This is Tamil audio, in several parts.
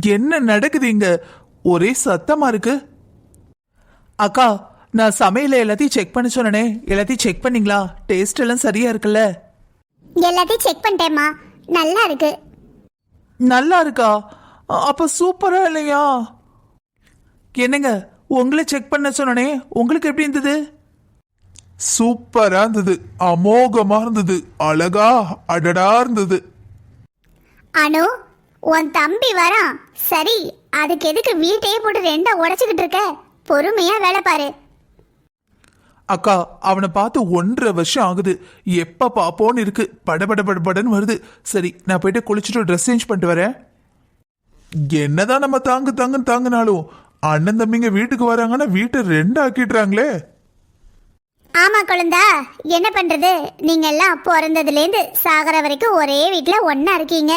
என்ன நடக்குது இங்க? ஒரே சத்தமா இருக்கு. அக்கா நான் சமையல எல்லாத்தையும் செக் பண்ண சொன்னனே. எல்லாத்தையும் செக் பண்ணீங்களா? டேஸ்ட் எல்லாம் சரியா இருக்குல்ல? எல்லாத்தையும் செக் பண்ணிட்டேம்மா. நல்லா இருக்கு. நல்லா இருக்கா? அப்ப சூப்பரா இல்லையா? என்னங்க உங்களை செக் பண்ண சொன்னனே. உங்களுக்கு எப்படி இருந்தது? சூப்பரா இருந்தது. அமோகமா இருந்தது. அழகா அடடா இருந்தது. அனு உன் தம்பி வரான் சரி அதுக்கு எதுக்கு வீட்டையே போட்டு ரெண்டா உடைச்சுக்கிட்டு இருக்க? பொறுமையா வேலை பாரு. அக்கா அவனை பார்த்து ஒன்றரை வருஷம் ஆகுது. எப்ப பாப்போன்னு இருக்கு. படபட படபடன்னு வருது. சரி நான் போயிட்டு குளிச்சுட்டு ட்ரெஸ் சேஞ்ச் பண்ணிட்டு வரேன். என்னதான் நம்ம தாங்கு தாங்குன்னு தாங்கினாலும் அண்ணன் தம்பிங்க வீட்டுக்கு வராங்கன்னா வீட்டை ரெண்டு ஆக்கிடுறாங்களே. ஆமா குழந்தா. என்ன பண்றது? நீங்க எல்லாம் பிறந்ததுலேருந்து சாகர வரைக்கும் ஒரே வீட்ல ஒண்ணா இருக்கீங்க.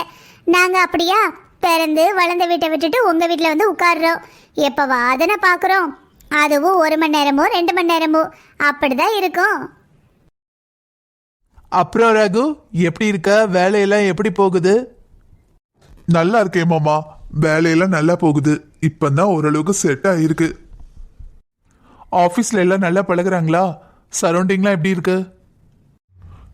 நாங்க அப்படியா? பிறந்து வளர்ந்த வீட்டை விட்டுட்டு உங்க வீட்ல வந்து உட்கார்றோம். எப்ப வாதனை பாக்குறோம்? அதுவும் ஒரு மணி நேரமோ ரெண்டு மணி நேரமோ அப்படிதான் இருக்கும். அப்புறம் ரகு எப்படி இருக்க? வேலையெல்லாம் எப்படி போகுது? நல்லா இருக்கேன் மாமா. வேலையெல்லாம் நல்லா போகுது. இப்பதான் ஓரளவுக்கு செட் ஆயிருக்கு. ஆஃபீஸ்ல எல்லாம் நல்லா பழகுறாங்களா? சரௌண்டிங்லாம் எப்படி இருக்கு?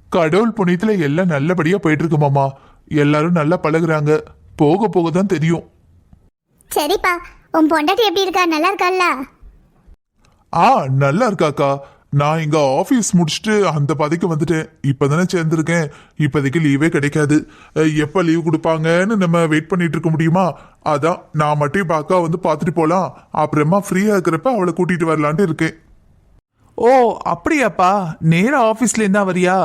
கடவுள் புண்ணியத்துல எல்லாம் நல்லபடியா போயிட்டு இருக்கு மாமா. எல்லாரும் நல்லா பழகுறாங்க. போக போக தான் தெரியும். சரிப்பா உன் பொண்டாட்டி எப்படி இருக்கா? நல்லா இருக்கால்ல ஆ நல்லா இருக்காக்கா. நான் இங்க ஆபீஸ் முடிச்சுட்டு அந்த பதவிக்கு வந்துட்டேன். இப்பதானே சேர்ந்திருக்கேன். இப்போதைக்கு லீவே கிடைக்காது. எப்ப லீவ் கொடுப்பாங்கன்னு நம்ம வெயிட் பண்ணிட்டு இருக்க முடியுமா? அதான் நான் மட்டும் இப்ப அக்கா வந்து பார்த்துட்டு போலாம். அப்புறமா ஃப்ரீயா இருக்கிறப்ப அவளை கூட்டிட்டு வரலான்ட்டு இருக்கேன். ஓ அப்படியாப்பா. நேரா ஆஃபீஸ்ல இருந்தா வரியா?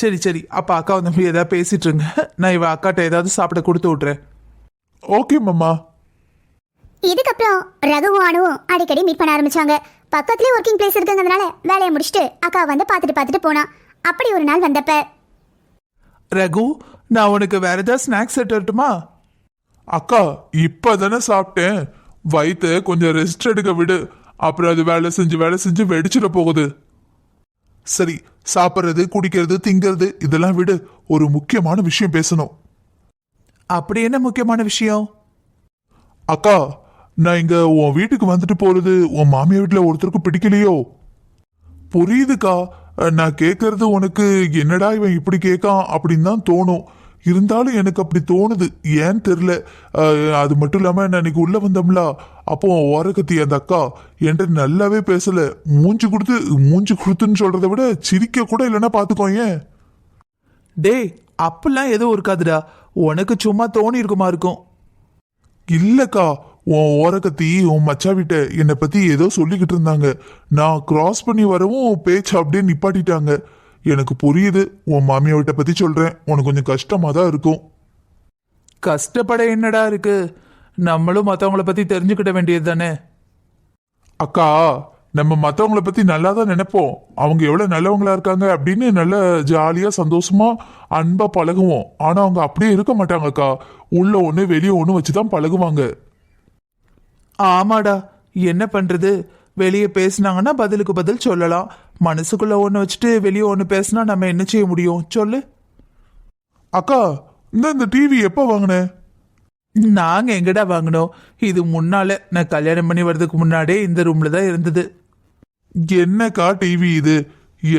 சரி சரி. அப்ப அக்கா வந்து ஏதாவது பேசிட்டு இருங்க. நான் இவ அக்காட்ட ஏதாவது சாப்பிட கொடுத்து விட்றேன் ஓகே மாமா. இதுக்கப்புறம் ரகுவும் அணுவும் அடிக்கடி மீட் பண்ண ஆரம்பிச்சாங்க. பக்கத்துலயே ஒர்க்கிங் பிளேஸ் இருக்குங்கிறதுனால வேலையை முடிச்சுட்டு அக்கா வந்து பார்த்துட்டு பார்த்துட்டு போனா அப்படி ஒரு நாள் வந்தப்ப. ரகு நான் உனக்கு வேற ஏதாவது ஸ்நாக்ஸ் எடுத்து வரட்டுமா? அக்கா இப்பதானே சாப்பிட்டேன். வயிற்று கொஞ்சம் ரெஸ்ட் எடுக்க விடு. அப்புறம் அது வேலை செஞ்சு வேலை செஞ்சு வெடிச்சிட போகுது. சரி சாப்பிட்றது குடிக்கிறது திங்கிறது இதெல்லாம் விடு. ஒரு முக்கியமான விஷயம் பேசணும். அப்படி என்ன முக்கியமான விஷயம்? அக்கா நான் இங்க உன் வீட்டுக்கு வந்துட்டு போறது உன் மாமியார் வீட்டுல ஒருத்தருக்கு பிடிக்கலையோ? புரியுதுக்கா. நான் கேட்கறது உனக்கு என்னடா இவன் இப்படி கேட்கான் அப்படின்னு தான் தோணும். இருந்தாலும் எனக்கு அப்படி தோணுது. ஏன்னு தெரில அது மட்டும் இல்லாம நான் இன்னைக்கு உள்ள வந்தோம்ல. அப்போ ஓரக்கத்தி அந்த அக்கா என்கிட்ட நல்லாவே பேசல. மூஞ்சி கொடுத்து மூஞ்சி கொடுத்துன்னு சொல்றதை விட சிரிக்க கூட இல்லைன்னா பாத்துக்கோ ஏன்? டேய் அப்பெல்லாம் எதுவும் இருக்காதுடா. உனக்கு சும்மா தோணி இருக்குமா இருக்கும்? இல்லக்கா உன் ஓரக்கத்தி உன் மச்சா வீட்டை என்னை பத்தி ஏதோ சொல்லிக்கிட்டு இருந்தாங்க. நான் கிராஸ் பண்ணி வரவும் பேச்சு அப்படியே நிப்பாட்டிட்டாங்க. எனக்கு புரியுது. உன் மாமியா வீட்டை பத்தி சொல்றேன். உனக்கு கொஞ்சம் கஷ்டமா தான் இருக்கும். கஷ்டப்பட என்னடா இருக்கு? நம்மளும் மத்தவங்கள பத்தி தெரிஞ்சுக்கிட வேண்டியது தானே? அக்கா நம்ம மத்தவங்கள பத்தி நல்லா தான் நினைப்போம். அவங்க எவ்வளவு நல்லவங்களா இருக்காங்க அப்படின்னு நல்ல ஜாலியா சந்தோஷமா அன்பா பழகுவோம். ஆனா அவங்க அப்படியே இருக்க மாட்டாங்க அக்கா. உள்ள ஒண்ணு வெளியே ஒண்ணு வச்சுதான் பழகுவாங்க. ஆமாடா. என்ன பண்றது? வெளியே பேசுனாங்கன்னா பதிலுக்கு பதில் சொல்லலாம். மனசுக்குள்ள ஒன்று வச்சுட்டு வெளியே ஒன்று பேசினா நம்ம என்ன செய்ய முடியும்? சொல்லு. அக்கா இந்த இந்த டிவி எப்போ வாங்கின? நாங்க எங்கடா வாங்கினோம்? இது முன்னால நான் கல்யாணம் பண்ணி வர்றதுக்கு முன்னாடியே இந்த ரூம்ல தான் இருந்தது. என்னக்கா டிவி இது?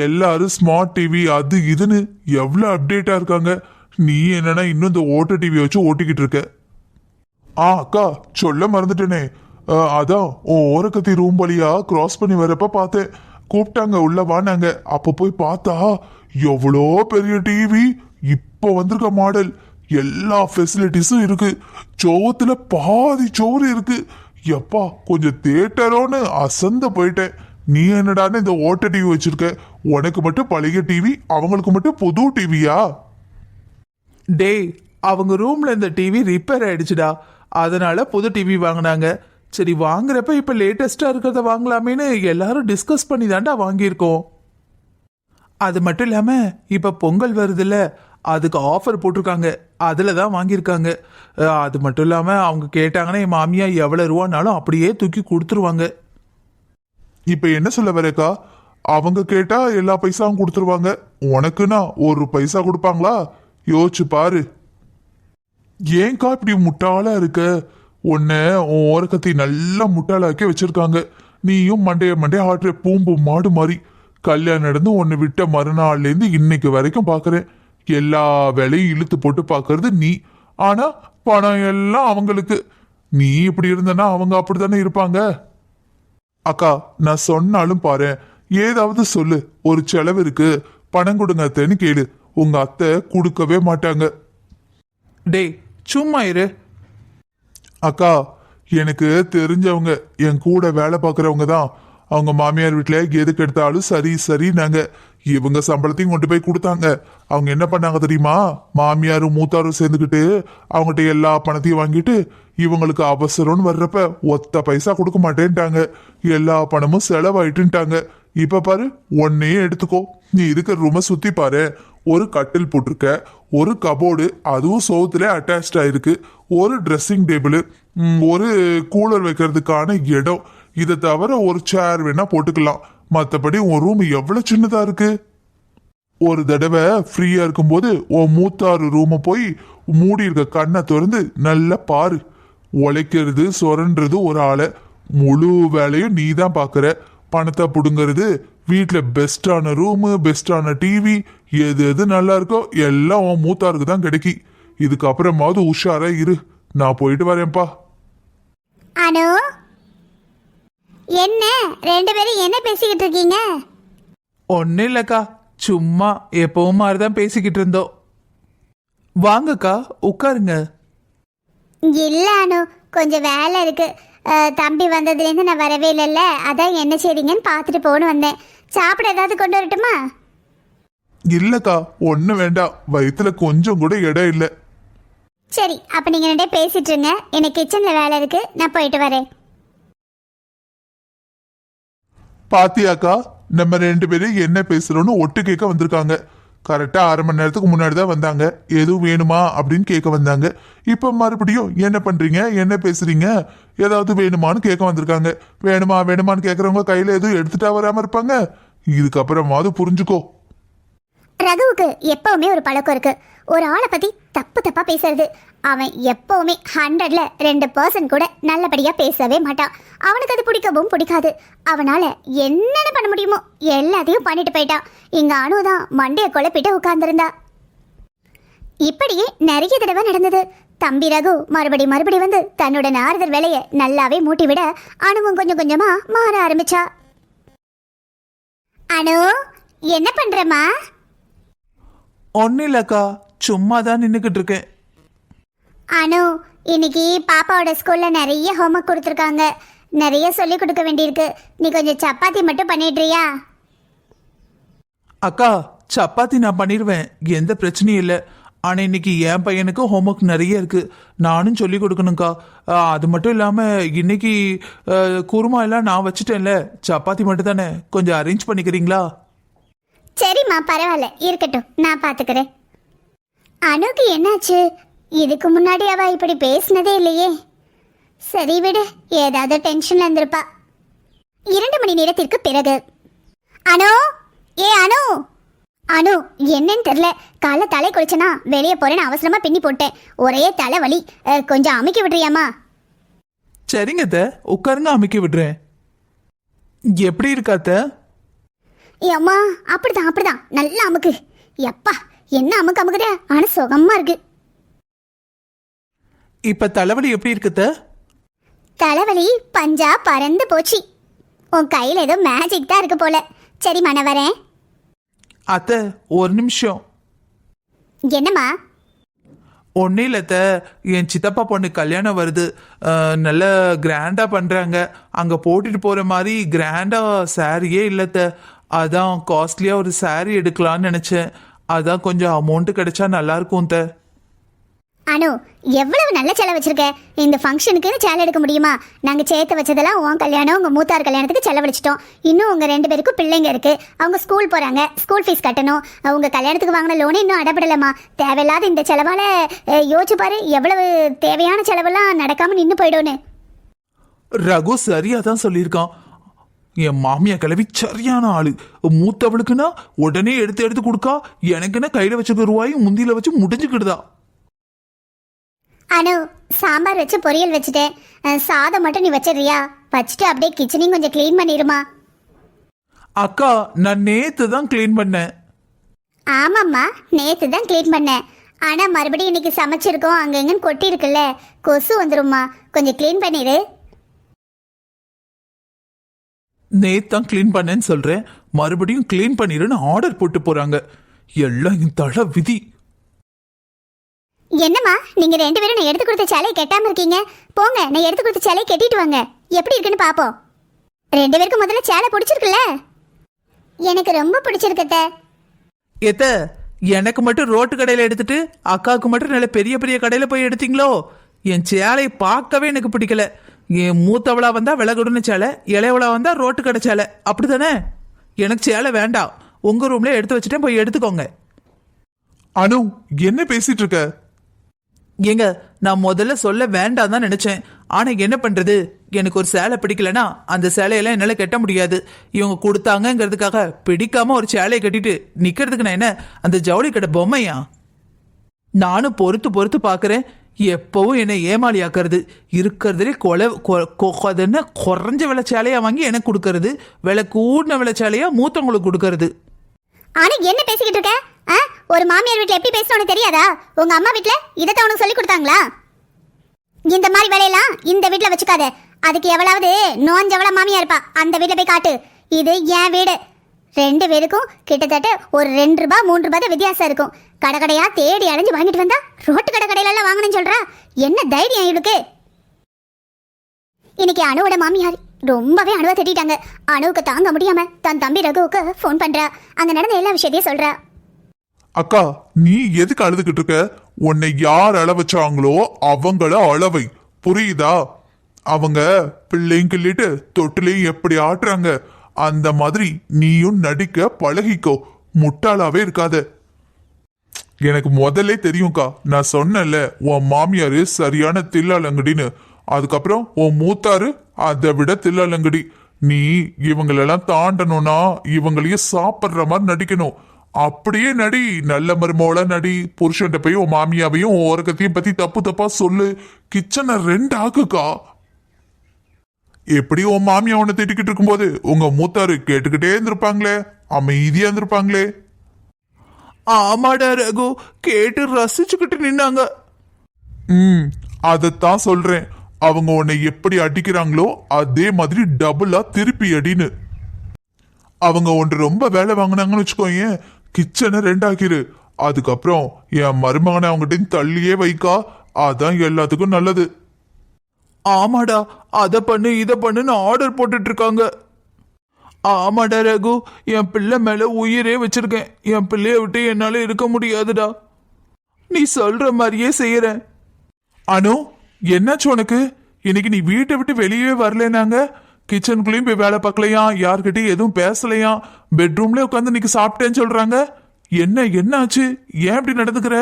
எல்லாரும் ஸ்மார்ட் டிவி அது இதுன்னு எவ்வளவு அப்டேட்டா இருக்காங்க. நீ என்னன்னா இன்னும் இந்த ஓட்ட டிவி வச்சு ஓட்டிக்கிட்டு இருக்க. ஆ அக்கா சொல்ல மறந்துட்டேனே. அதான் உன் ஓரக்கத்தி ரூம் வழியா கிராஸ் பண்ணி வரப்ப பார்த்தேன். கூப்பிட்டாங்க உள்ள வானாங்க அப்ப போய் பார்த்தா எவ்வளோ பெரிய டிவி இப்போ வந்திருக்க மாடல் எல்லா ஃபெசிலிட்டிஸும் இருக்கு. சோத்துல பாதி சோறு இருக்கு. எப்பா கொஞ்சம் தேட்டரோன்னு அசந்து போயிட்டேன். நீ என்னடான்னு இந்த ஓட்ட டிவி வச்சிருக்க. உனக்கு மட்டும் பழைய டிவி அவங்களுக்கு மட்டும் புது டிவியா டேய் அவங்க ரூம்ல இந்த டிவி ரிப்பேர் ஆயிடுச்சுடா. அதனால புது டிவி வாங்கினாங்க. சரி வாங்குறப்ப இப்ப லேட்டஸ்டா இருக்கிறத வாங்கலாமேன்னு எல்லாரும் டிஸ்கஸ் பண்ணி தாண்டா வாங்கியிருக்கோம். அது மட்டும் இல்லாம இப்ப பொங்கல் வருதுல்ல அதுக்கு ஆஃபர் போட்டிருக்காங்க. அதில் தான் வாங்கியிருக்காங்க. அது மட்டும் இல்லாமல் அவங்க கேட்டாங்கன்னா என் மாமியா எவ்வளோ ரூபானாலும் அப்படியே தூக்கி கொடுத்துருவாங்க. இப்போ என்ன சொல்ல வரேக்கா அவங்க கேட்டா எல்லா பைசாவும் கொடுத்துருவாங்க. உனக்குன்னா ஒரு பைசா கொடுப்பாங்களா? யோசிச்சு பாரு. ஏன்க்கா இப்படி முட்டாளாக இருக்க? உன்னை உன் ஓரக்கத்தை நல்லா முட்டாளாக்கி வச்சிருக்காங்க. நீயும் மண்டைய மண்டைய ஆட்டுற பூம்பு மாடு மாதிரி கல்யாணம் நடந்து உன்னை விட்ட மறுநாள்லேருந்து இன்னைக்கு வரைக்கும் பார்க்குறேன். எல்லா வேலையும் இழுத்து போட்டு பார்க்கறது நீ. ஆனால் பணம் எல்லாம் அவங்களுக்கு. நீ இப்படி இருந்தனா அவங்க அப்படித்தானே இருப்பாங்க? அக்கா நான் சொன்னாலும் பாரு ஏதாவது சொல்லு. ஒரு செலவு இருக்கு. பணம் கொடுங்க அத்தைன்னு கேளு. உங்க அத்தை கொடுக்கவே மாட்டாங்க. டேய் சும்மா இரு. அக்கா எனக்கு தெரிஞ்சவங்க என் கூட வேலை பார்க்குறவங்க தான். அவங்க மாமியார் வீட்டில் எதுக்கு எடுத்தாலும் சரி சரி நாங்க இவங்க சம்பளத்தையும் கொண்டு போய் கொடுத்தாங்க. அவங்க என்ன பண்ணாங்க தெரியுமா? மாமியாரும் மூத்தாரும் சேர்ந்துக்கிட்டு அவங்ககிட்ட எல்லா பணத்தையும் வாங்கிட்டு இவங்களுக்கு அவசரம்னு வர்றப்ப ஒத்த பைசா கொடுக்க மாட்டேன்ட்டாங்க. எல்லா பணமும் செலவாயிட்டுன்ட்டாங்க. இப்ப பாரு ஒன்னையே எடுத்துக்கோ. நீ இருக்கிற ரூமை சுத்தி பாரு. ஒரு கட்டில் போட்டிருக்க ஒரு கபோர்டு அதுவும் சோத்துல அட்டாச்ட் ஆயிருக்கு. ஒரு ட்ரெஸ்ஸிங் டேபிள் ஒரு கூலர் வைக்கிறதுக்கான இடம். இதை தவிர ஒரு சேர் வேணா போட்டுக்கலாம். மற்றபடி உன் ரூம் எவ்வளவு சின்னதா இருக்கு? ஒரு தடவை ஃப்ரீயா இருக்கும்போது உன் மூத்தாறு ரூமை போய் மூடி இருக்க கண்ணை திறந்து நல்லா பாரு. உழைக்கிறது சொரன்றது ஒரு ஆளை. முழு வேலையும் நீ தான் பார்க்குற பணத்தை பிடுங்கிறது வீட்டில் பெஸ்டான ரூமு பெஸ்டான டிவி எது எது நல்லா இருக்கோ எல்லாம் உன் மூத்தாருக்கு தான் கிடைக்கி. இதுக்கப்புறமாவது உஷாரா இரு. நான் போயிட்டு வரேன்ப்பா. அனு? என்ன? ரெண்டு பேரும் என்ன பேசிக்கிட்டு இருக்கீங்க? ஒன்றும் இல்லைக்கா. சும்மா எப்பவும் மாதிரி தான் பேசிக்கிட்டு இருந்தோம் வாங்கக்கா உட்காருங்க. இல்ல அனு. கொஞ்சம் வேலை இருக்கு. தம்பி வந்ததுலேருந்து நான் வரவே இல்லைல்ல. அதான் என்ன செய்றீங்கன்னு பார்த்துட்டு போகணும் வந்தேன். சாப்பிட ஏதாவது கொண்டு வரட்டுமா? இல்லக்கா ஒன்றும் வேண்டாம். வயிற்றுல கொஞ்சம் கூட இடம் இல்லை. சரி அப்போ நீங்கள் ரெண்டே பேசிட்டு இருங்க. எனக்கு கிச்சனில் வேலை இருக்கு. நான் போயிட்டு வரேன். பாத்தியாக்கா நம்ம ரெண்டு பேரும் என்ன பேசுறோம்னு ஒட்டு கேட்க வந்திருக்காங்க. கரெக்டாக அரை மணி நேரத்துக்கு முன்னாடி தான் வந்தாங்க. எதுவும் வேணுமா அப்படின்னு கேட்க வந்தாங்க. இப்போ மறுபடியும் என்ன பண்ணுறீங்க என்ன பேசுகிறீங்க ஏதாவது வேணுமான்னு கேட்க வந்திருக்காங்க. வேணுமா வேணுமான்னு கேட்குறவங்க கையில் எதுவும் எடுத்துட்டா வராமல் இருப்பாங்க. இதுக்கப்புறமாவது புரிஞ்சுக்கோ. ரகுவுக்கு எப்பவுமே ஒரு பழக்கம் இருக்கு. ஒரு ஆளை பத்தி தப்பு தப்பா பேசுறது. அவன் எப்பவுமே ஹண்ட்ரட்ல ரெண்டு பர்சன்ட் கூட நல்லபடியா பேசவே மாட்டான். அவனுக்கு அது பிடிக்கவும் பிடிக்காது. அவனால என்னென்ன பண்ண முடியுமோ எல்லாத்தையும் பண்ணிட்டு போயிட்டான். இங்க அனுதான் மண்டையை குழப்பிட்டு உட்கார்ந்துருந்தா. இப்படியே நிறைய தடவை நடந்தது. தம்பி ரகு மறுபடி மறுபடி வந்து தன்னோட நாரதர் வேலையை நல்லாவே மூட்டி விட அணுவும் கொஞ்சம் கொஞ்சமா மாற ஆரம்பிச்சா. அனு என்ன பண்றமா ஒன்றும் இல்லைக்கா சும்மா தான் நின்றுக்கிட்டு இருக்கேன் அனு இன்னைக்கு பாப்பாவோட ஸ்கூல்ல நிறைய ஹோம்ஒர்க் கொடுத்துருக்காங்க. நிறைய சொல்லி கொடுக்க வேண்டியிருக்கு. நீ கொஞ்சம் சப்பாத்தி மட்டும் பண்ணிடுறியா? அக்கா சப்பாத்தி நான் பண்ணிடுவேன். எந்த பிரச்சனையும் இல்லை. ஆனால் இன்னைக்கு என் பையனுக்கு ஹோம்ஒர்க் நிறைய இருக்கு. நானும் சொல்லி கொடுக்கணும்க்கா. ஆ, அது மட்டும் இல்லாமல் இன்னைக்கு குருமா எல்லாம் நான் வச்சுட்டேன்ல. சப்பாத்தி மட்டும் தானே கொஞ்சம் அரேஞ்ச் பண்ணிக்கிறீங்களா? சரிம்மா பரவாயில்ல. இருக்கட்டும் நான் பார்த்துக்கிறேன் அனுக்கு என்னாச்சு? இதுக்கு முன்னாடி அவ இப்படி பேசினதே இல்லையே. சரி விடு ஏதாவது டென்ஷன்ல இருந்திருப்பா. இரண்டு மணி நேரத்திற்கு பிறகு. அனு ஏ அனு. அனு என்னன்னு தெரியல. காலைல தலை குளிச்சனா வெளியே போறேன்னு அவசரமா பின்னி போட்டேன். ஒரே தலைவலி. அஹ், கொஞ்சம் அமைக்க விடுறியாமா சரிங்க அத்தை உட்காருங்க அமைக்க விடுறேன். எப்படி இருக்காத்த ஏம்மா அப்படிதான் அப்படிதான். நல்லா அமுக்கு. எப்பா என்ன அமுக்கு அமுக்குதே? ஆனா சுகமா இருக்கு. இப்போ தலைவலி எப்படி இருக்குத்த தலைவலி பஞ்சா பறந்து போச்சு. உன் கையில ஏதோ மேஜிக் தான் இருக்கு போல. சரி நான் வரேன் அத்தை ஒரு நிமிஷம். என்னம்மா? ஒன்றும் இல்லத்த என் சித்தப்பா பொண்ணு கல்யாணம் வருது. நல்ல கிராண்டாக பண்ணுறாங்க அங்கே போட்டுட்டு போகிற மாதிரி கிராண்டாக சாரியே இல்லத்த அதான் காஸ்ட்லியாக ஒரு saree எடுக்கலான்னு நினச்சேன். அதான் கொஞ்சம் அமௌண்ட்டு கிடைச்சா நல்லா இருக்கும் த அனு எவ்வளவு நல்ல சேலை வச்சிருக்க? இந்த ஃபங்க்ஷனுக்குன்னு சேலை எடுக்க முடியுமா? நாங்க சேர்த்து வச்சதெல்லாம் உன் கல்யாணம் உங்க மூத்தார் கல்யாணத்துக்கு செலவழிச்சிட்டோம். இன்னும் உங்க ரெண்டு பேருக்கும் பிள்ளைங்க இருக்கு. அவங்க ஸ்கூல் போறாங்க. ஸ்கூல் ஃபீஸ் கட்டணும். உங்க கல்யாணத்துக்கு வாங்கின லோனே இன்னும் அடப்படலமா தேவையில்லாத இந்த செலவால யோசிச்சு பாரு எவ்வளவு தேவையான செலவெல்லாம் நடக்காம நின்று போயிடும்னு. ரகு சரியாக தான் சொல்லியிருக்கான். என் மாமியா கிளவி சரியான ஆளு. மூத்தவளுக்குன்னா உடனே எடுத்து எடுத்து கொடுக்கா. எனக்குன்னா கையில் வச்சுக்க ரூபாயும் முந்தியில வச்சு முடிஞ்சுக்கிடுதா. அனு சாம்பார் வச்சு பொரியல் வச்சுட்டேன். சாதம் மட்டும் நீ வச்சிடுறியா? வச்சுட்டு அப்படியே கிச்சனையும் கொஞ்சம் க்ளீன் பண்ணிடுமா? அக்கா நான் நேத்து தான் க்ளீன் பண்ணேன். ஆமாம்மா நேத்து தான் க்ளீன் பண்ணேன். ஆனா மறுபடியும் இன்னைக்கு சமைச்சிருக்கோம் அங்க எங்கன்னு கொட்டி இருக்குல்ல கொசு வந்துரும்மா. கொஞ்சம் க்ளீன் பண்ணிடு. நேத்து தான் க்ளீன் பண்ணேன்னு சொல்றேன். மறுபடியும் க்ளீன் பண்ணிடுன்னு ஆர்டர் போட்டு போறாங்க. எல்லாம் என் தலை விதி. என்னம்மா நீங்க ரெண்டு பேரும் நான் எடுத்து கொடுத்த சேலையை கெட்டாம இருக்கீங்க? போங்க நான் எடுத்து கொடுத்த சேலையை கட்டிட்டு வாங்க. எப்படி இருக்குன்னு பாப்போம். ரெண்டு பேருக்கு முதல்ல சேலை பிடிச்சிருக்குல்ல? எனக்கு ரொம்ப பிடிச்சிருக்கத்த எத்த எனக்கு மட்டும் ரோட்டு கடையில எடுத்துட்டு அக்காவுக்கு மட்டும் நல்ல பெரிய பெரிய கடையில போய் எடுத்தீங்களோ? என் சேலையை பார்க்கவே எனக்கு பிடிக்கல. என் மூத்தவளா வந்தா விலகுடுன்னு சேலை இளையவளா வந்தா ரோட்டு கடை சேலை. அப்படிதானே எனக்கு சேலை வேண்டாம். உங்க ரூம்ல எடுத்து வச்சுட்டேன் போய் எடுத்துக்கோங்க. அனு என்ன பேசிட்டு இருக்க? ஏங்க நான் முதல்ல சொல்ல வேண்டாம் தான் நினைச்சேன். ஆனா என்ன பண்றது? எனக்கு ஒரு சேலை பிடிக்கலனா அந்த சேலையெல்லாம் என்னால கட்ட முடியாது. இவங்க கொடுத்தாங்கங்கிறதுக்காக பிடிக்காம ஒரு சேலையை கட்டிட்டு நிக்கிறதுக்கு நான் என்ன? அந்த ஜவுளி கடை பொம்மையா? நானும் பொறுத்து பொறுத்து பார்க்கறேன் எப்பவும் என்னை ஏமாளியாக்குறது. இருக்கிறதுலே கொலை கொ- குறைஞ்ச விலை வாங்கி எனக்கு கொடுக்கறது. விலை கூடின விலை மூத்தவங்களுக்கு கொடுக்கறது. ஆனா என்ன பேசிக்கிட்டு இருக்க? ஆ? ஒரு மாமியார் வீட்டில் எப்படி பேசணும்னு தெரியாதா? உங்க அம்மா வீட்டில் இதை உனக்கு சொல்லி கொடுத்தாங்களா? இந்த மாதிரி வேலையெல்லாம் இந்த வீட்டில் வச்சுக்காத. அதுக்கு எவ்வளவு நோஞ்சவள மாமியா இருப்பா. அந்த வீட்ல போய் காட்டு. இது என் வீடு. ரெண்டு பேருக்கும் கிட்டத்தட்ட ஒரு ரெண்டு ரூபா மூணு ரூபாய் தான் வித்தியாசம் இருக்கும். கடை கடையா தேடி அலைஞ்சு வாங்கிட்டு வந்தா ரோட்டு கடை கடையிலலாம் வாங்கினேன்னு சொல்றா. என்ன தைரியம் இவளுக்கு? இன்னைக்கு அணுவோட மாமியார் ரொம்பவே அணுவை திட்டாங்க அணுவுக்கு தாங்க முடியாம தன் தம்பி ரகுவுக்கு ஃபோன் பண்றா. அங்க நடந்த எல்லா விஷயத்தையும் சொல்றா. அக்கா நீ எதுக்கு அழுதுகிட்டு இருக்க? உன்னை யார் அள வச்சாங்களோ அவங்கள அளவை. புரியுதா? அவங்க பிள்ளையும் கிள்ளிட்டு தொட்டிலையும் எப்படி ஆட்டுறாங்க? அந்த மாதிரி நீயும் நடிக்க பழகிக்கோ. முட்டாளாவே இருக்காத. எனக்கு முதல்ல தெரியும்க்கா. நான் சொன்னேன்ல உன் மாமியாரு சரியான தில்லாலங்கடின்னு. அதுக்கப்புறம் உன் மூத்தாரு அதை விட தில்லாலங்கடி. நீ இவங்களெல்லாம் தாண்டணும்னா இவங்களையும் சாப்பிட்ற மாதிரி நடிக்கணும். அப்படியே நடி. நல்ல மருமோள நடி. புருஷன்கிட்ட போய் உன் மாமியாவையும் உன் ஓரகத்தையும் பத்தி தப்பு தப்பா சொல்லு. கிச்சனை ரெண்டு ஆக்குக்கா. எப்படி உன் மாமியா உன்னை திட்டிக்கிட்டு இருக்கும்போது உங்க மூத்தாரு கேட்டுக்கிட்டே இருந்திருப்பாங்களே? அமைதியா இருந்திருப்பாங்களே? ஆமாடா ரகு கேட்டு ரசிச்சுக்கிட்டு நின்னாங்க. ம் அதைத்தான் சொல்றேன். அவங்க உன்னை எப்படி அடிக்கிறாங்களோ அதே மாதிரி டபுளா திருப்பி அடின்னு. அவங்க ஒன்று ரொம்ப வேலை வாங்கினாங்கன்னு வச்சுக்கோயேன். கிச்சனை ரெண்டாக்கிரு. அதுக்கப்புறம் என் மருமகனை அவங்ககிட்ட தள்ளியே வைக்கா. அதான் எல்லாத்துக்கும் நல்லது. ஆமாடா அதை பண்ணு இதை பண்ணுன்னு ஆர்டர் போட்டுட்டு இருக்காங்க ஆமாடா ரகு என் பிள்ளை மேல உயிரே வச்சிருக்கேன். என் பிள்ளைய விட்டு என்னால இருக்க முடியாதுடா. நீ சொல்ற மாதிரியே செய்யறேன் அனு என்னாச்சு உனக்கு? இன்னைக்கு நீ வீட்டை விட்டு வெளியே வரலனாங்க கிச்சனுக்குள்ளேயும் போய் வேலை பார்க்கலையா? யார்கிட்டயும் எதுவும் பேசலையா? பெட்ரூம்ல உட்காந்து இன்னைக்கு சாப்பிட்டேன்னு சொல்றாங்க. என்ன என்ன ஆச்சு ஏன் இப்படி நடந்துக்கிற?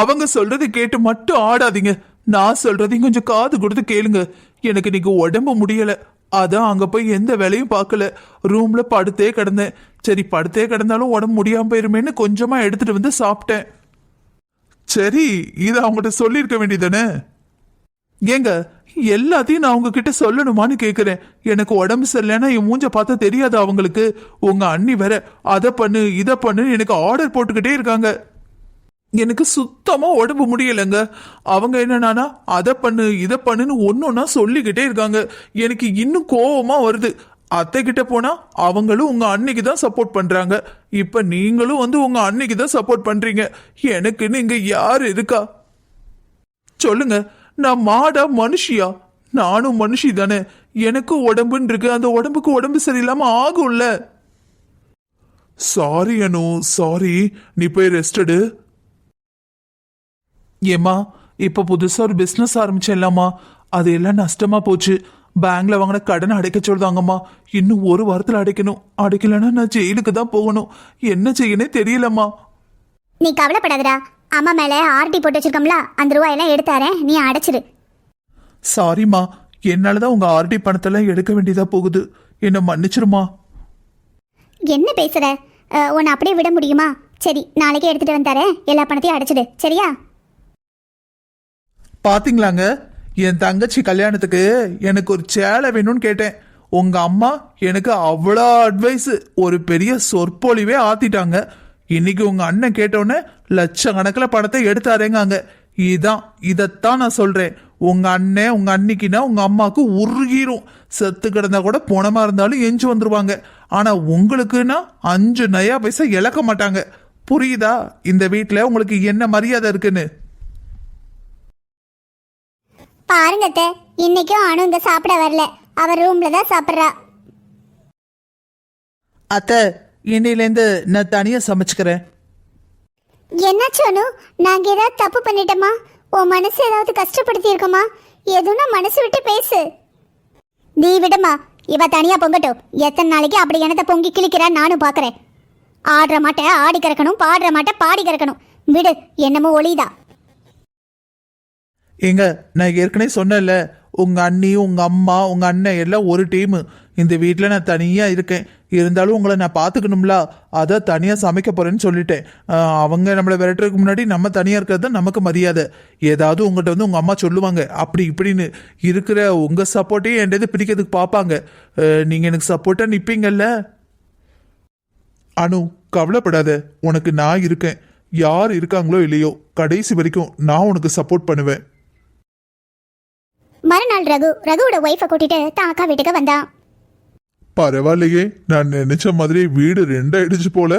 அவங்க சொல்றது கேட்டு மட்டும் ஆடாதீங்க. நான் சொல்றதையும் கொஞ்சம் காது கொடுத்து கேளுங்க. எனக்கு நீங்க உடம்பு முடியல. அதான் அங்க போய் எந்த வேலையும் பார்க்கல. ரூம்ல படுத்தே கிடந்தேன். சரி படுத்தே கிடந்தாலும் உடம்பு முடியாம போயிருமேன்னு கொஞ்சமா எடுத்துட்டு வந்து சாப்பிட்டேன். சரி இதை அவங்ககிட்ட சொல்லியிருக்க வேண்டியதானே ஏங்க எல்லாத்தையும் நான் உங்ககிட்ட சொல்லணுமான்னு கேக்குறேன். எனக்கு உடம்பு சரியில்லைன்னா என் மூஞ்ச பார்த்தா தெரியாது அவங்களுக்கு. உங்க அண்ணி வேற அதை பண்ணு இதை பண்ணுன்னு எனக்கு ஆர்டர் போட்டுக்கிட்டே இருக்காங்க. எனக்கு சுத்தமா உடம்பு முடியலைங்க. அவங்க என்னன்னா அதை பண்ணு இதை பண்ணுன்னு ஒன்னொன்னா சொல்லிக்கிட்டே இருக்காங்க. எனக்கு இன்னும் கோவமா வருது. அத்தை கிட்ட போனா அவங்களும் உங்க அன்னைக்கு தான் சப்போர்ட் பண்றாங்க. இப்ப நீங்களும் வந்து உங்க அன்னைக்கு தான் சப்போர்ட் பண்றீங்க. எனக்குன்னு இங்க யாரு இருக்கா? சொல்லுங்க. நான் மாடா மனுஷியா? நானும் மனுஷி தானே. எனக்கும் உடம்புன்னு இருக்கு. அந்த உடம்புக்கு உடம்பு சரியில்லாம ஆகும்ல. சாரி அனு சாரி நீ போய் ரெஸ்ட் எடு. ஏம்மா இப்ப புதுசா ஒரு பிசினஸ் ஆரம்பிச்சேன்லாமா அது எல்லாம் நஷ்டமா போச்சு. பேங்க்ல வாங்கின கடனை அடைக்க சொல்றாங்கம்மா. இன்னும் ஒரு வாரத்துல அடைக்கணும். அடைக்கலன்னா நான் ஜெயிலுக்கு தான் போகணும். என்ன செய்யனே தெரியலம்மா. நீ கவலைப்படாதடா. அம்மா மேல ஆர்டி போட்டு வச்சிருக்கோம்ல அந்த ரூபாயெல்லாம் எடுத்தாரேன் நீ அடைச்சிரு. சாரிம்மா என்னாலதான் உங்க ஆர்டி பணத்தெல்லாம் எடுக்க வேண்டியதா போகுது. என்ன மன்னிச்சிருமா என்ன பேசுற? உன்னை அப்படியே விட முடியுமா? சரி நாளைக்கு எடுத்துட்டு வந்து தரேன். எல்லா பணத்தையும் அடைச்சிடு. சரியா? பாத்தீங்களாங்க? என் தங்கச்சி கல்யாணத்துக்கு எனக்கு ஒரு சேலை வேணும்னு கேட்டேன். உங்க அம்மா எனக்கு அவ்வளோ அட்வைஸ் ஒரு பெரிய சொற்பொழிவே ஆத்திட்டாங்க. இன்னைக்கு உங்க அண்ணன் கேட்டோன்னே லட்சக்கணக்கில் பணத்தை எடுத்தாரேங்காங்க. இதான் இதைத்தான் நான் சொல்றேன். உங்க அண்ணன் உங்க அன்னைக்குன்னா உங்க அம்மாவுக்கு உருகிரும். செத்து கிடந்தா கூட போனமா இருந்தாலும் எஞ்சி வந்துருவாங்க. ஆனா உங்களுக்குன்னா அஞ்சு நயா பைசா இழக்க மாட்டாங்க. புரியுதா? இந்த வீட்டில் உங்களுக்கு என்ன மரியாதை இருக்குன்னு? பாருங்க அத்தை. இன்னைக்கும் அனு இங்க சாப்பிட வரல. அவர் ரூம்ல தான் சாப்பிட்றா. அத்தை இன்னையிலேருந்து நான் தனியாக சமைச்சுக்கிறேன். என்னாச்சு அனு? நாங்க ஏதாவது தப்பு பண்ணிட்டோமா? உன் மனசு ஏதாவது கஷ்டப்படுத்தி இருக்கோமா? எதுனா மனசு விட்டு பேசு. நீ விடுமா. இவ தனியா பொங்கட்டும். எத்தனை நாளைக்கு அப்படி எனத்தை பொங்கி கிழிக்கிறா நானும் பாக்குறேன். ஆடுற மாட்டை ஆடி கறக்கணும் பாடுற மாட்டை பாடி கறக்கணும். விடு என்னமோ ஒளிதா ஏங்க நான் ஏற்கனவே சொன்னேன்ல உங்க அண்ணி உங்க அம்மா உங்க அண்ணன் எல்லாம் ஒரு டீமு இந்த வீட்டில் நான் தனியாக இருக்கேன். இருந்தாலும் உங்களை நான் பார்த்துக்கணும்ல. அதை தனியாக சமைக்க போறேன்னு சொல்லிட்டேன். அவங்க நம்மளை விரட்டுறதுக்கு முன்னாடி நம்ம தனியாக இருக்கிறது தான் நமக்கு மரியாதை. ஏதாவது உங்கள்கிட்ட வந்து உங்கள் அம்மா சொல்லுவாங்க. அப்படி இப்படின்னு இருக்கிற உங்கள் சப்போர்ட்டையும் என்கிட்ட பிடிக்கிறதுக்கு பார்ப்பாங்க. நீங்கள் எனக்கு சப்போர்ட்டாக நிற்பீங்கல்ல அனு கவலைப்படாத. உனக்கு நான் இருக்கேன். யார் இருக்காங்களோ இல்லையோ கடைசி வரைக்கும் நான் உனக்கு சப்போர்ட் பண்ணுவேன். மறுநாள் ரகு ரகுவோட ஒய்ஃபை கூட்டிட்டு தான் அக்கா வீட்டுக்கு வந்தான் பரவாயில்லையே நான் நினைச்ச மாதிரி வீடு ரெண்டாயிடுச்சு போல.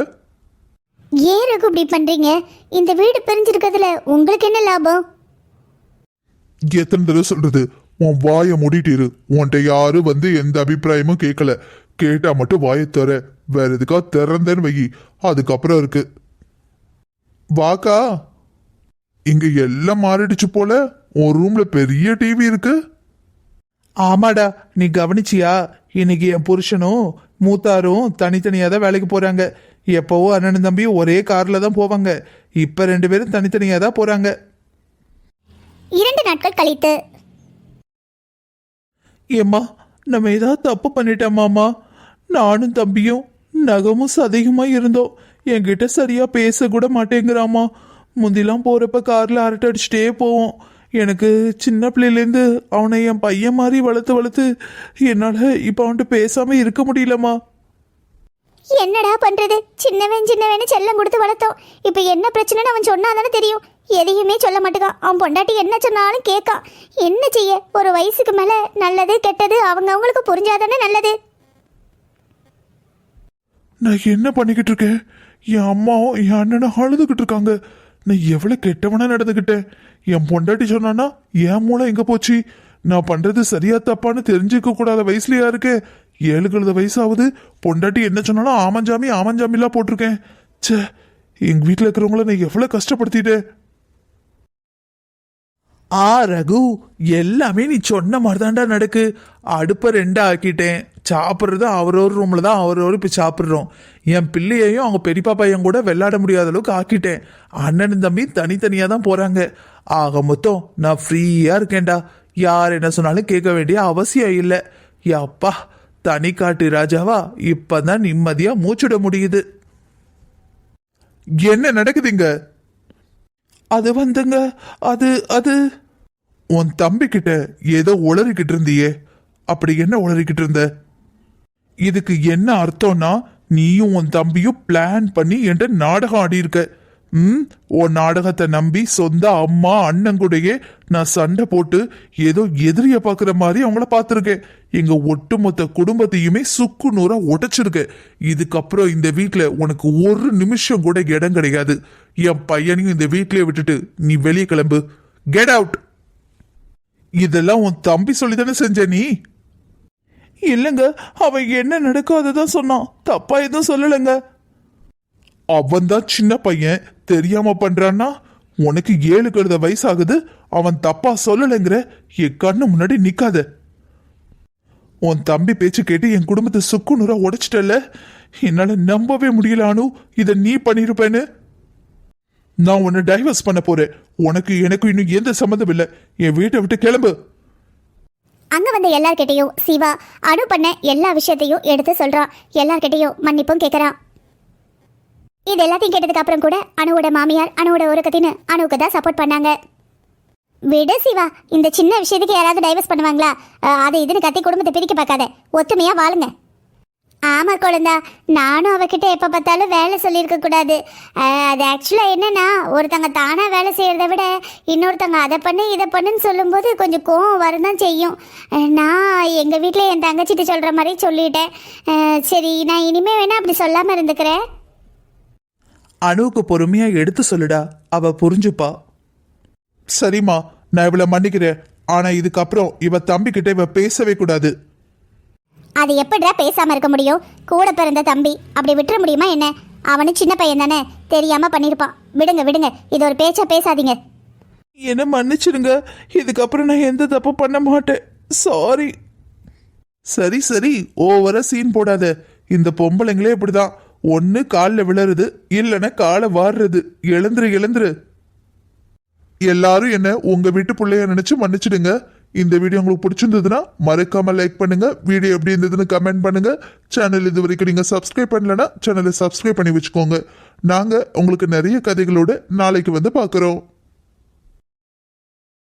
ஏன் ரகு இப்படி பண்றீங்க? இந்த வீடு பிரிஞ்சிருக்கிறதுல உங்களுக்கு என்ன லாபம்? எத்தனை தடவை சொல்றது? உன் வாயை மூடிட்டு இரு உன்கிட்ட யாரும் வந்து எந்த அபிப்பிராயமும் கேட்கல. கேட்டா மட்டும் வாயை தர வேற எதுக்கா திறந்தேன்னு வை. அதுக்கப்புறம் இருக்கு. வாக்கா இங்க எல்லாம் மாறிடுச்சு போல. உன் ரூம்ல பெரிய டிவி இருக்கு? ஆமாடா நீ கவனிச்சியா? இன்னைக்கு என் புருஷனும் மூத்தாரும் தனித்தனியாக தான் வேலைக்கு போறாங்க. எப்பவோ அண்ணன் தம்பியும் ஒரே கார்ல தான் போவாங்க. இப்ப ரெண்டு பேரும் தனித்தனியாக தான் போறாங்க. இரண்டு நாட்கள் கழித்து. ஏம்மா நம்ம ஏதாவது தப்பு பண்ணிட்டோமாம்மா நானும் தம்பியும் நகமும் சதையுமா இருந்தோம். என்கிட்ட சரியா பேச கூட மாட்டேங்கிறாம்மா. முந்திலாம் போறப்ப கார்ல அரட்டை அடிச்சுட்டே போவோம். எனக்கு சின்ன பிள்ளையிலேருந்து அவனை என் பையன் மாதிரி வளர்த்து வளர்த்து என்னால் இப்போ அவன்கிட்ட பேசாம இருக்க முடியலம்மா. என்னடா பண்றது? சின்னவன் சின்னவன்னு செல்லம் கொடுத்து வளர்த்தோம். இப்போ என்ன பிரச்சனைன்னு அவன் சொன்னாதானே தெரியும். எதையுமே சொல்ல மாட்டேங்கான் அவன் பொண்டாட்டி என்ன சொன்னாலும் கேட்கான் என்ன செய்ய? ஒரு வயசுக்கு மேல நல்லது கெட்டது அவங்க அவங்களுக்கு புரிஞ்சாதானே நல்லது. நான் என்ன பண்ணிக்கிட்டு இருக்கேன்? என் அம்மாவும் என் அண்ணனும் அழுதுகிட்டு இருக்காங்க. நான் எவ்வளவு கெட்டவனா நடந்துக்கிட்டேன் என் பொண்டாட்டி சொன்னானா என் மூளை எங்க போச்சு? நான் பண்றது சரியா தப்பான்னு தெரிஞ்சுக்க கூடாத வயசுலயா இருக்கேன் ஏழு கழுத வயசாகுது. பொண்டாட்டி என்ன சொன்னாலும் ஆமஞ்சாமி ஆமஞ்சாமிலாம் போட்டிருக்கேன். ச்சே எங்க வீட்டில் இருக்கிறவங்கள நான் எவ்வளவு கஷ்டப்படுத்திட்டேன் ஆ ரகு எல்லாமே நீ சொன்ன மாதிரி தான்டா நடக்கு. அடுப்பை ரெண்டா ஆக்கிட்டேன். சாப்பிட்றது அவரவர் ரூமில் தான் அவரவர் இப்போ சாப்பிட்றோம். என் பிள்ளையையும் அவங்க பெரியப்பா பையன் கூட விளையாட முடியாத அளவுக்கு ஆக்கிட்டேன். அண்ணன் தம்பி தனித்தனியாக தான் போகிறாங்க ஆக மொத்தம் நான் ஃப்ரீயாக இருக்கேன்டா. யார் என்ன சொன்னாலும் கேட்க வேண்டிய அவசியம் இல்லை. அப்பா தனி காட்டு ராஜாவா இப்பதான் நிம்மதியாக மூச்சுட முடியுது. என்ன நடக்குதுங்க அது வந்துங்க. அது அது உன் தம்பி கிட்ட ஏதோ உளறிக்கிட்டு இருந்தியே. அப்படி என்ன உளறிக்கிட்டு இருந்த? இதுக்கு என்ன அர்த்தம்னா நீயும் உன் தம்பியும் பிளான் பண்ணி என்கிட்ட நாடகம் ஆடியிருக்க ம் உன் நாடகத்தை நம்பி சொந்த அம்மா அண்ணன் கூடயே நான் சண்டை போட்டு ஏதோ எதிரிய பார்க்குற மாதிரி அவங்கள பார்த்துருக்கேன். எங்க ஒட்டுமொத்த குடும்பத்தையுமே சுக்கு நூறா உடைச்சிருக்க. இதுக்கப்புறம் இந்த வீட்டில் உனக்கு ஒரு நிமிஷம் கூட இடம் கிடையாது. என் பையனையும் இந்த வீட்டிலே விட்டுட்டு நீ வெளியே கிளம்பு. கெட் அவுட் இதெல்லாம் உன் தம்பி சொல்லி தானே செஞ்ச நீ? இல்லைங்க அவன் என்ன நடக்கும் அதை தான் சொன்னான். தப்பா எதுவும் சொல்லலைங்க. அவன் தான் சின்ன பையன் தெரியாம பண்றான்னா? உனக்கு ஏழு கழுத வயசாகுது அவன் தப்பா சொல்லலைங்கிற என் கண்ணு முன்னாடி நிக்காத. உன் தம்பி பேச்சு கேட்டு என் குடும்பத்தை சுக்குநூறா உடைச்சிட்டல என்னால நம்பவே முடியல அனு. இதை நீ பண்ணிருப்பேன்னு. நான் உன்னை டைவர்ஸ் பண்ண போறேன். உனக்கு எனக்கு இன்னும் எந்த சம்மந்தம் இல்லை. என் வீட்டை விட்டு கிளம்பு. அங்க வந்த எல்லார்கிட்டையும் சிவா அனு பண்ண எல்லா விஷயத்தையும் எடுத்து சொல்றான் எல்லார்கிட்டையும் மன்னிப்பும் கேக்குறான் இது எல்லாத்தையும் கேட்டதுக்கு அப்புறம் கூட அணுவோட மாமியார் அணுவோட ஒருக்கத்தின்னு அணுவுக்கு தான் சப்போர்ட் பண்ணாங்க. விடு சிவா இந்த சின்ன விஷயத்துக்கு யாராவது டைவர்ஸ் பண்ணுவாங்களா? அது இதுன்னு கத்தி குடும்பத்தை பிரிக்க பார்க்காத. ஒத்துமையா வாழுங்க. ஆமா குழந்தா நானும் அவகிட்ட எப்போ பார்த்தாலும் வேலை சொல்லியிருக்க கூடாது. அது ஆக்சுவலாக என்னன்னா ஒருத்தங்க தானாக வேலை செய்கிறத விட இன்னொருத்தங்க அதை பண்ணு இதை பண்ணுன்னு சொல்லும்போது கொஞ்சம் கோவம் வரதான் செய்யும். நான் எங்கள் வீட்டில் என் தங்கச்சிட்டு சொல்கிற மாதிரி சொல்லிட்டேன். சரி நான் இனிமே வேணா அப்படி சொல்லாமல் இருந்துக்கிறேன். அணுவுக்கு பொறுமையா எடுத்து சொல்லுடா. அவ புரிஞ்சுப்பா. சரிம்மா நான் இவளை மன்னிக்கிறேன். ஆனா இதுக்கப்புறம் இவ தம்பிக்கிட்ட இவ பேசவே கூடாது. அது எப்படிடா பேசாமல் இருக்க முடியும்? கூட பிறந்த தம்பி அப்படி விட்டுற முடியுமா என்ன? அவனு சின்ன பையன் தானே தெரியாமல் பண்ணியிருப்பான் விடுங்க விடுங்க இது ஒரு பேச்சா பேசாதீங்க. என்ன மன்னிச்சிடுங்க. இதுக்கப்புறம் நான் எந்த தப்பும் பண்ண மாட்டேன். சாரி சரி சரி ஓவரா சீன் போடாத. இந்த பொம்பளைங்களே இப்படிதான். ஒன்று காலில் விழறது இல்லைன்னா காலை வாடுறது எழுந்துரு எழுந்துரு. எல்லாரும் என்ன உங்க வீட்டு பிள்ளைய நினைச்சு மன்னிச்சிடுங்க. இந்த வீடியோ உங்களுக்கு பிடிச்சிருந்ததுன்னா மறக்காம லைக் பண்ணுங்க. வீடியோ எப்படி இருந்ததுன்னு கமெண்ட் பண்ணுங்க. சேனல் இது வரைக்கும் நீங்க சப்ஸ்கிரைப் பண்ணலன்னா சேனலை சப்ஸ்கிரைப் பண்ணி வச்சுக்கோங்க. நாங்க உங்களுக்கு நிறைய கதைகளோடு நாளைக்கு வந்து பார்க்குறோம்.